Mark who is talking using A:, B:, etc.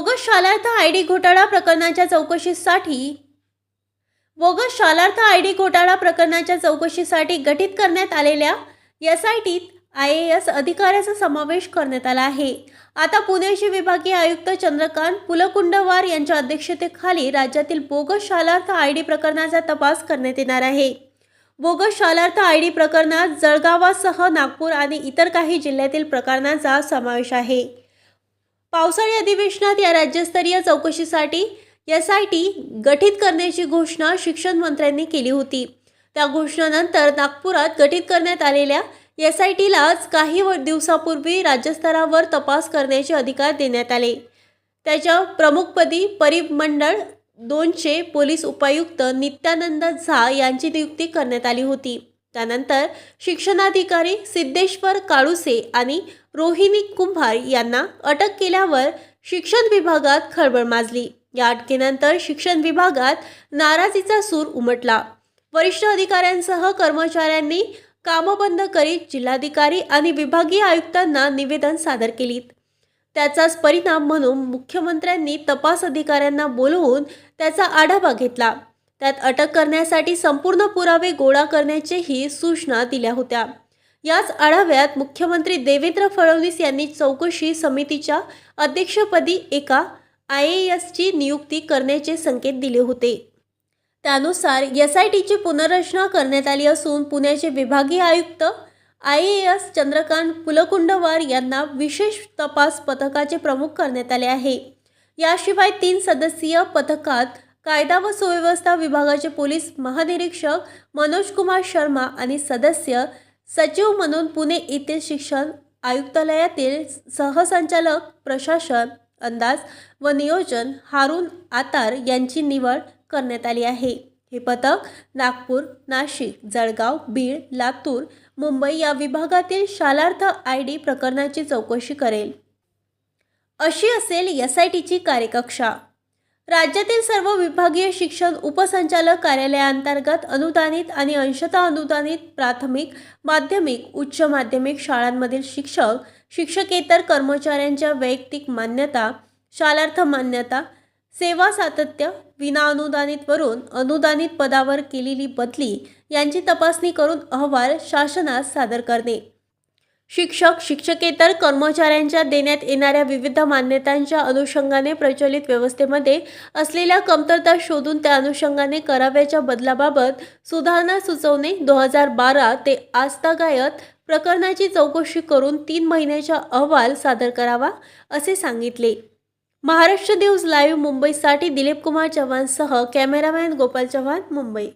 A: Bogus Shalarth I D घोटाळा प्रकरणाच्या चौकशीसाठी बोगस शालार्थ आय डी घोटाळा प्रकरणाच्या चौकशीसाठी गठीत करण्यात आलेल्या एस आय टीत आय ए एस अधिकाऱ्याचा समावेश करण्यात आला आहे. आता पुण्याचे विभागीय आयुक्त चंद्रकांत पुलकुंडवार यांच्या अध्यक्षतेखाली राज्यातील बोगस शालार्थ आय डी प्रकरणाचा तपास करण्यात येणार आहे. बोगस शालार्थ आय डी प्रकरणात जळगावासह नागपूर आणि इतर काही जिल्ह्यातील प्रकरणांचा समावेश आहे. पावसाळी अधिवेशनात या राज्यस्तरीय चौकशीसाठी एस आय टी गठीत करण्याची घोषणा शिक्षण मंत्र्यांनी केली होती. त्या घोषणानंतर नागपुरात गठीत करण्यात आलेल्या एस आय टीलाच काही व- दिवसापूर्वी राज्यस्तरावर तपास करण्याचे अधिकार देण्यात आले. त्याच्या प्रमुखपदी परिमंडळ दोनशे पोलीस उपायुक्त नित्यानंद झा यांची नियुक्ती करण्यात आली होती. त्यानंतर शिक्षणाधिकारी सिद्धेश्वर काळुसे आणि रोहिणी कुंभार यांना अटक केल्यावर शिक्षण विभागात खळबळ माजली. या अटकेनंतर शिक्षण विभागात नाराजीचा सूर उमटला. वरिष्ठ अधिकाऱ्यांसह कर्मचाऱ्यांनी कामं बंद करीत जिल्हाधिकारी आणि विभागीय आयुक्तांना निवेदन सादर केलीत. त्याचाच परिणाम म्हणून मुख्यमंत्र्यांनी तपास अधिकाऱ्यांना बोलवून त्याचा आढावा घेतला. त्यात अटक करण्यासाठी संपूर्ण पुरावे गोळा करण्याचीही सूचना दिल्या होत्या. याच आढाव्यात मुख्यमंत्री देवेंद्र फडणवीस यांनी चौकशी समितीच्या अध्यक्षपदी एका आय ए एसची नियुक्ती करण्याचे संकेत दिले होते. त्यानुसार एस आय टीची पुनर्रचना करण्यात आली असून पुण्याचे विभागीय आयुक्त I A S Chandrakant Pulkundwar यांना विशेष तपास पथकाचे प्रमुख करण्यात आले आहे. याशिवाय तीन सदस्यीय पथकात कायदा व सुव्यवस्था विभागाचे पोलीस महानिरीक्षक मनोज कुमार शर्मा आणि सदस्य सचिव म्हणून पुणे येथील शिक्षण आयुक्तालयातील सहसंचालक प्रशासन अंदाज व नियोजन हारून आतार यांची निवड करण्यात आली आहे. हे पथक नागपूर नाशिक जळगाव बीड लातूर मुंबई या विभागातील शालार्थ आय डी प्रकरणाची चौकशी करेल. अशी असेल एस आय टीची कार्यकक्षा. राज्यातील सर्व विभागीय शिक्षण उपसंचालक कार्यालयाअंतर्गत अनुदानित आणि अंशतः अनुदानित प्राथमिक माध्यमिक उच्च माध्यमिक शाळांमधील शिक्षक शिक्षकेतर कर्मचाऱ्यांच्या वैयक्तिक मान्यता शालार्थ मान्यता सेवा सातत्य विना अनुदानितवरून अनुदानित पदावर केलेली बदली यांची तपासणी करून अहवाल शासनास सादर करणे. शिक्षक शिक्षकेतर कर्मचाऱ्यांच्या देण्यात येणाऱ्या विविध मान्यतांच्या अनुषंगाने प्रचलित व्यवस्थेमध्ये असलेल्या कमतरता शोधून त्या अनुषंगाने कराव्याच्या बदलाबाबत सुधारणा सुचवणे दोन हजार बारा ते आस्थागायत प्रकरणाची चौकशी करून तीन महिन्याचा अहवाल सादर करावा असे सांगितले. महाराष्ट्र न्यूज लाईव्ह मुंबईसाठी दिलीप कुमार चव्हाणसह कॅमेरामॅन गोपाल चव्हाण मुंबई.